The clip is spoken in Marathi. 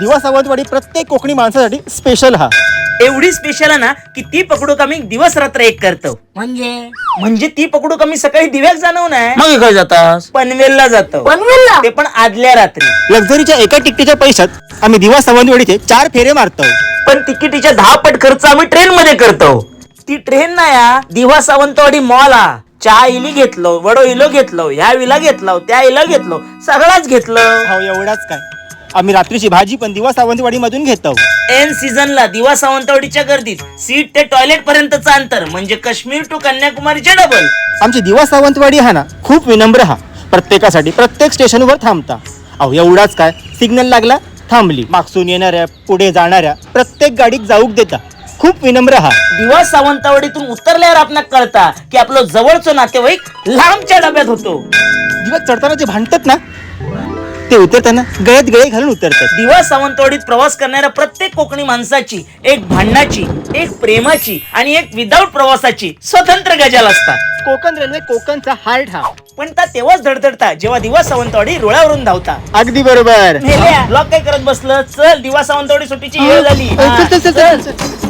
दिवा सावंतवाडी प्रत्येक कोकणी माणसासाठी स्पेशल हा. एवढी स्पेशल आहे ना की ती पकडू कमी दिवस रात्र एक करतो. म्हणजे? म्हणजे ती पकडू कमी सकाळी दिव्याक जाणव नाही मग काय जातास? पनवेलला जातो. पनवेलला? ते पण आदल्या रात्री. लक्झरीच्या एका तिकटीच्या पैशात आम्ही दिवा सावंतवाडीचे चार फेरे मारतो. पण तिकिटीच्या दहा पट खर्च आम्ही ट्रेन मध्ये करतो. ती ट्रेन ना या दिवा सावंतवाडी मॉल हा चहा इली घेतलो वडो इलो घेतलो ह्या विला घेतलो त्या इला घेतलो सगळाच घेतलं. हो एवढाच काय. आम्ही रात्रीची भाजी पण दिवा सावंतवाडी मधून घेतो एन सीझनला दिवा सावंतवाडीच्या गर्दीत सीट ते टॉयलेट पर्यंतचं अंतर म्हणजे काश्मीर टू कन्याकुमारीचे डबल आमची दिवा सावंतवाडी हा ना खूप विनम्र हा. प्रत्येकासाठी प्रत्येक स्टेशनवर थांबता. अहो एवढाच काय? सिग्नल लागला थांबली. मागसून येणाऱ्या पुढे जाणाऱ्या प्रत्येक गाडीत जाऊक देता. खूप विनम्र हा. दिवा सावंतवाडीतून उतरल्यावर आपणाक कळता की आपलं जवळचं नातेवाईक लांबच्या डब्यात होतो. दिवा चढताना जे भांडतात ना ते उतरताना गळ्यात गळे घालून उतरतात. दिवा सावंतवाडीत प्रवास करणाऱ्या प्रत्येक कोकणी माणसाची एक भांडणाची एक प्रेमाची आणि एक विदाऊट प्रवासाची स्वतंत्र गजाल असतात. कोकण रेल्वे कोकणचा हार्ट हा. पण त्या तेव्हाच धडधडता जेव्हा दिवा सावंतवाडी रुळावरून धावता. अगदी बरोबर. ब्लॉग काय करत बसलं? चल दिवा सावंतवाडी सुट्टीची वेळ झाली. चल, चल, चल, चल, चल.